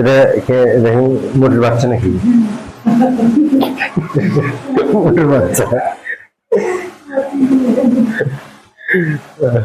এটা দেখেন মোটের বাচ্চা নাকি? মোটের বাচ্চা। euh...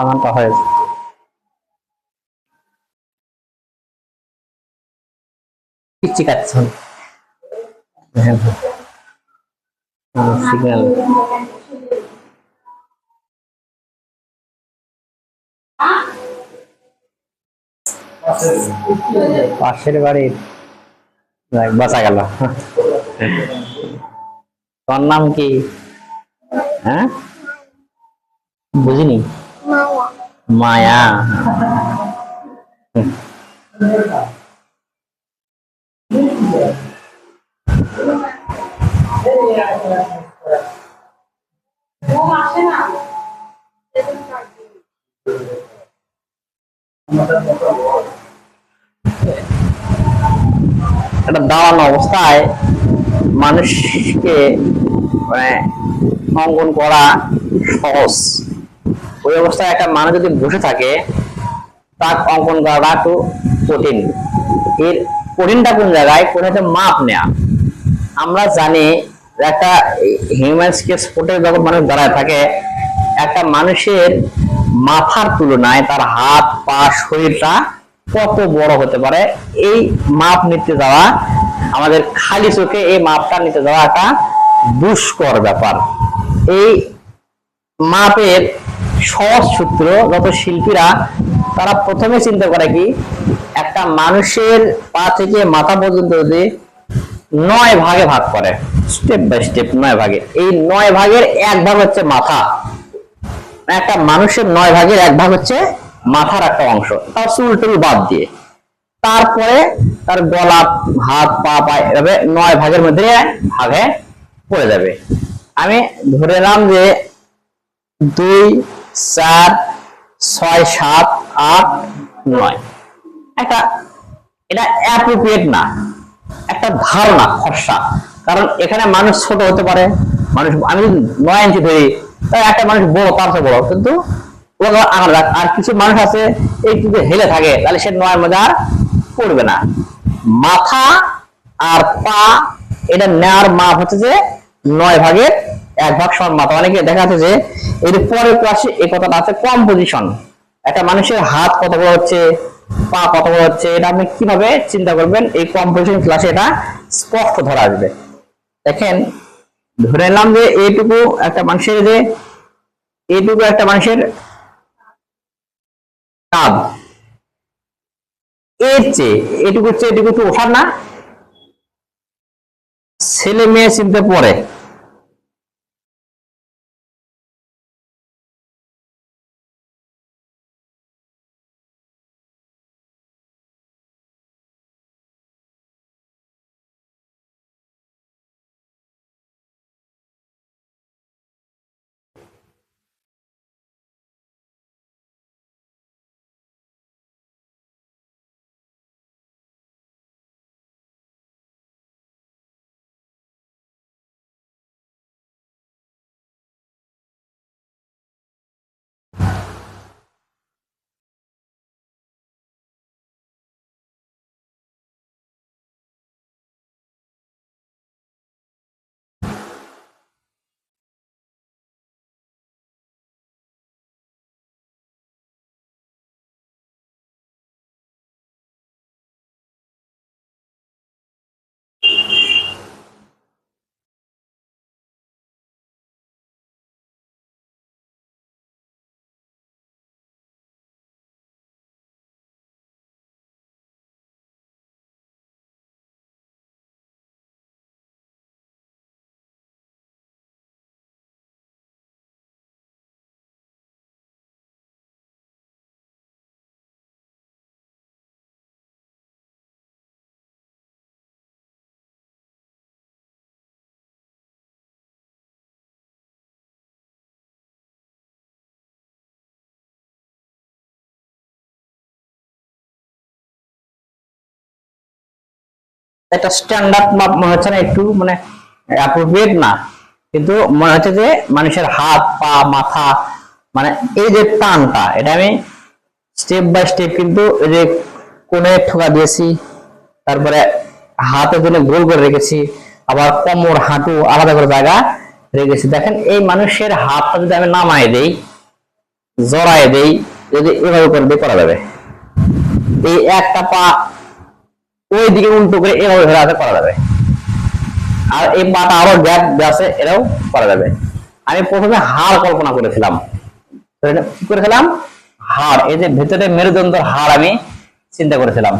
আমারটা হয়েছে। পিচ্ছি কাটছে সিগন্যাল। পাশের বাড়ির বাঁচা গেল। তোর নাম কি? হ্যাঁ? বুঝিনি। মায়া একটা দাঁড়ানো অবস্থায় মানুষকে মানে অঙ্কন করা সহজ। ওই অবস্থায় একটা মানুষ যদি বসে থাকে, তার অঙ্কন করাটা একটু কঠিন। এর কঠিনটা কোন জায়গায়? কোন হচ্ছে মাপ নেয়া। আমরা জানি একটা হিউম্যান স্কেচ স্পোর্টের যখন মানুষ দাঁড়ায় থাকে। একটা মানুষের মাথার তুলনায় তার হাত, পা, শরীরটা কত বড় হতে পারে? এই মাপ নিতে যাওয়া আমাদের খালি চোখে এই মাপটা নিতে যাওয়া একটা দুষ্কর ব্যাপার। এই মাপের সহজ সূত্র যত শিল্পীরা, তারা প্রথমে চিন্তা করে কি, একটা মানুষের পা থেকে মাথা পর্যন্ত যদি নয় ভাগে ভাগ করে স্টেপ বাই স্টেপ নয় ভাগে, এই নয় ভাগের এক ভাগ হচ্ছে মাথা। একটা মানুষের নয় ভাগের এক ভাগ হচ্ছে মাথার একটা অংশ, তার চুল টুল বাদ দিয়ে। তারপরে তার গলা, হাত, পা, পায়ে, এভাবে নয় ভাগের মধ্যে ভাগে পড়ে যাবে। আমি ধরে নিলাম যে দুই চার, ছয়, সাত, আট, নয়। একটা, এটা অ্যাপ্রোপ্রিয়েট না। একটা ধারণা খরসা কারণ এখানে মানুষ ছোট হতে পারে, মানুষ, আমি নয় ইঞ্চি ধরি, তাহলে একটা মানুষ বড় তার বড়। কিন্তু আর কিছু মানুষ আছে একটু যদি হেলে থাকে, তাহলে সে নয়ের মধ্যে আর পড়বে না। মাথা আর পা, এটা নেওয়ার মাপ হচ্ছে যে নয় ভাগের এক ভাগ সমান মাথা। অনেকে দেখা যাচ্ছে যে এর পরের ক্লাসে এই কথাটা আছে কম্পোজিশন একটা মানুষের হাত কত বড় হচ্ছে, পা কত বড় হচ্ছে, এটা আপনি কীভাবে চিন্তা করবেন? এই কম্পোজিশন ক্লাসে এটা স্পষ্ট ধরা আসবে। দেখেন, ধরে নিলাম যে এইটুকু একটা মানুষের যে, এইটুকু একটা মানুষের কাঁধ। এর চেয়ে এটুকু হচ্ছে এটুকু একটু ওঠার না। ছেলে মেয়ে চিনতে পড়ে। একটা স্ট্যান্ডার্ড মাপ মনে হচ্ছে না একটু মানে অ্যাপ্রোপ্রিয়েট না। কিন্তু মনে হচ্ছে যে মানুষের হাত, পা, মাথা মানে এই যে টানটা, এটা আমি স্টেপ বাই স্টেপ কিন্তু এই যে কোণে ঠোকা দিয়েছি, তারপরে হাতের জন্য গোল করে রেখেছি, আবার কোমর, হাঁটু আলাদা করে জায়গা রেখেছি। দেখেন এই মানুষের হাতটা যদি আমি নামাই দেই জড়াই দেই, যদি এভাবে করে দিয়ে করা যাবে। এই একটা পা ওই দিকে উল্টো করে এভাবে ধরে হাতে করা যাবে। আর এই পাটা আরও গ্যাপ আছে, এটাও করা যাবে। আমি প্রথমে হাড় কল্পনা করেছিলাম। কি করেছিলাম? হাড়, এই যে ভেতরে মেরুদন্ড হাড় আমি চিন্তা করেছিলাম।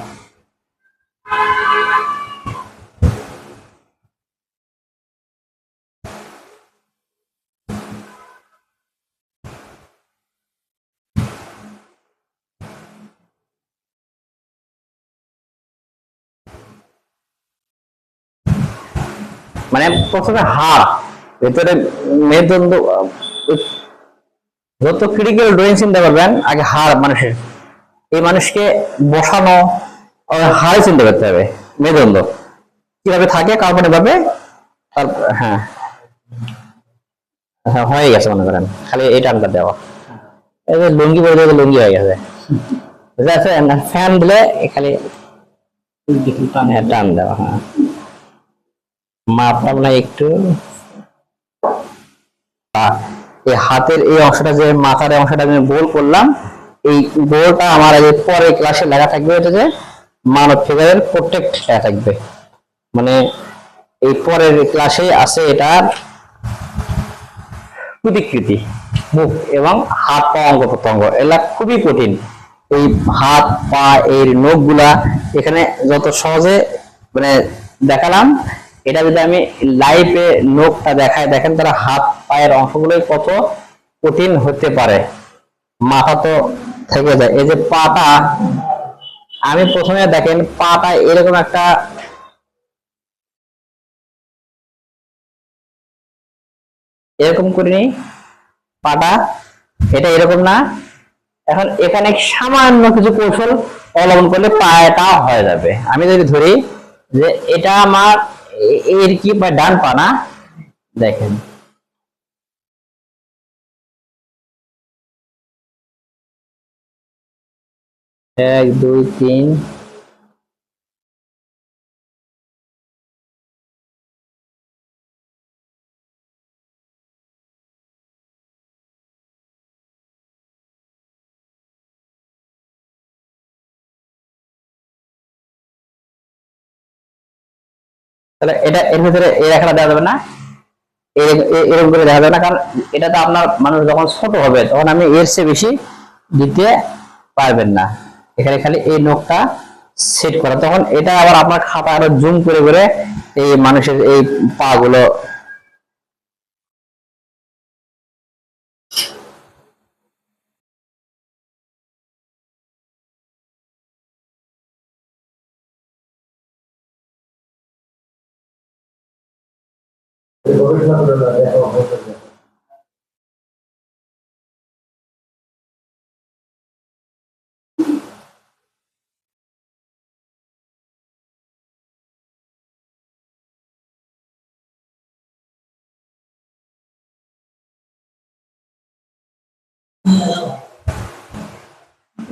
মানে প্রথমে হাড় ভেতরে মেরুদণ্ড যত ক্রিটিক্যাল ড্রয়িং চিন্তা করবেন আগে হাড় মানুষের। এই মানুষকে বসানো হাড়ে চিন্তা করতে হবে মেরুদণ্ড কীভাবে থাকে কাল্পনিক ভাবে তারপর হ্যাঁ। হ্যাঁ হয়ে গেছে মনে করেন খালি এই টানটা দেওয়া। এই যে লুঙ্গি পরে দিলে লুঙ্গি হয়ে গেছে। বুঝতে পারছেন? ফ্যান দিলে খালি হ্যাঁ, টান দেওয়া হ্যাঁ। মানে একটু হাতের এই অংশটা যে মাথার অংশটা আমি গোল করলাম, এই গোলটা আমার যে ক্লাসে লেখা থাকবে এটা যে মানব ফিগারের প্রোটেক্ট লেখা থাকবে। মানে এই পরের ক্লাসে আছে এটার প্রতিকৃতি, মুখ এবং হাত পা অঙ্গ প্রত্যঙ্গ, এগুলা খুবই কঠিন। এই হাত, পা, এর নখগুলা এখানে যত সহজে মানে দেখালাম এটা যদি আমি লাইভে নখটা দেখায়, দেখেন তারা হাত, পায়ের অংশগুলোই কত কঠিন হতে পারে। মাথা তো থেকে যায়। এই যে পাটা, আমি প্রথমে দেখেন পাটা এরকম একটা এরকম করিনি, পাটা এটা এরকম না। এখন এখানে সামান্য কিছু কৌশল অবলম্বন করলে পায়েটা হয়ে যাবে। আমি যদি ধরি যে এটা আমার এর কি বা ডান পা না? দেখেন। এক দুই তিন। তাহলে এটা এর ভিতরে এই রেখাটা দেওয়া যাবে না। এরকম করে দেখা যাবে না, কারণ এটা তো আপনার মানুষ যখন ছোট হবে, তখন আমি এর চেয়ে বেশি দিতে পারবেন না। এখানে খালি এই নখটা সেট করা। তখন এটা আবার আপনার খাতা আরও জুম করে করে এই মানুষের এই পা গুলো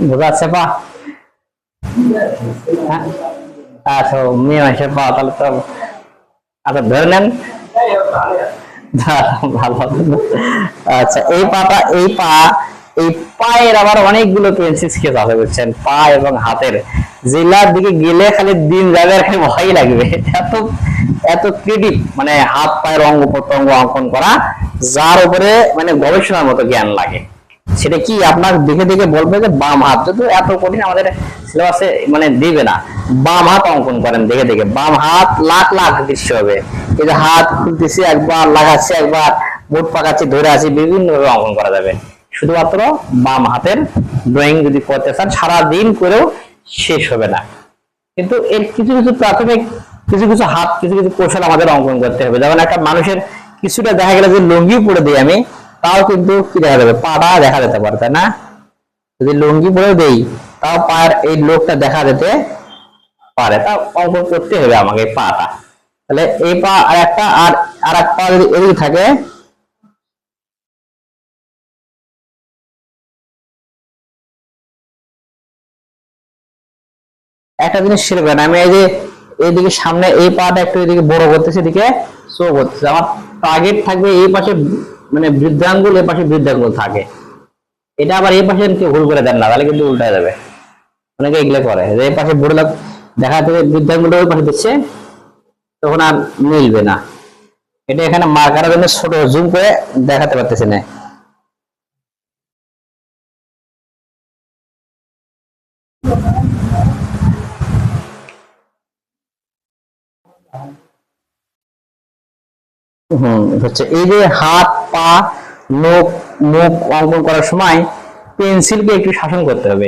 বোঝা যাচ্ছে পা হ্যাঁ আচ্ছা ও মেয়ে মানুষের পা তাহলে তো আচ্ছা ধরে নেন আচ্ছা এই পাটা, এই পা, এই পায়ের আবার অনেকগুলো আছে বুঝছেন পা এবং হাতের। জেলার দিকে গেলে খালি দিন যাবে আর খালি ভয় লাগবে। এত এত মানে হাত, পায়ের অঙ্গ প্রত্যঙ্গ অঙ্কন করা, যার উপরে মানে গবেষণার মতো জ্ঞান লাগে। সেটা কি আপনার দেখে দেখে বলবে যে বাম হাত? যদি এত কঠিন আমাদের সিলেবাসে মানে দিবে না। বাম হাত অঙ্কন করেন, দেখে দেখে। বাম হাত লাখ লাখ দৃশ্য হবে। এই হাত খুলতেছি, একবার লাগাচ্ছি, একবার মুঠ পাকাচ্ছি, ধরে আছি বিভিন্ন ভাবে অঙ্কন করা যাবে। শুধুমাত্র বাম হাতের ড্রয়িং যদি করতে চান সারা দিন করেও শেষ হবে না। কিন্তু এর কিছু কিছু প্রাথমিক, কিছু কিছু হাত, কিছু কিছু কৌশল আমাদের অঙ্কন করতে হবে। যেমন একটা মানুষের কিছুটা দেখা গেলে যে লুঙ্গি পরে দিই আমি, তাও কিন্তু কি দেখা যাবে? পাটা দেখা যেতে পারে, তাই না? যদি লুঙ্গি পরে দেই, তাও পায়ের এই লোকটা দেখা যেতে পারে অঙ্কন করতে হবে আমাকে পাটা। তাহলে এই পা আর একটা, আর আর যদি এদিকে থাকে, একটা জিনিস আমি এই যে এইদিকে সামনে এই পাটা একটু এদিকে বড় করতেছি, এদিকে শো করতেছে। আমার টার্গেট থাকবে এই পাশে মানে বৃদ্ধাঙ্গুল, এই পাশে বৃদ্ধাঙ্গুল থাকে। এটা আবার এই পাশে ভুল করে দেন না, তাহলে কিন্তু উল্টা যাবে। অনেকে এগুলো করে এই পাশে বড় দেখা যাচ্ছে বৃদ্ধাঙ্গুল পাশে দিচ্ছে তখন আর মিলবে না। এটা এখানে মার্কারের জন্য ছোট জুম করে দেখাতে পারতেছে না। হুম হচ্ছে এই যে হাত, পা, নখ, মুখ অঙ্কন করার সময় পেন্সিলকে একটু শাসন করতে হবে।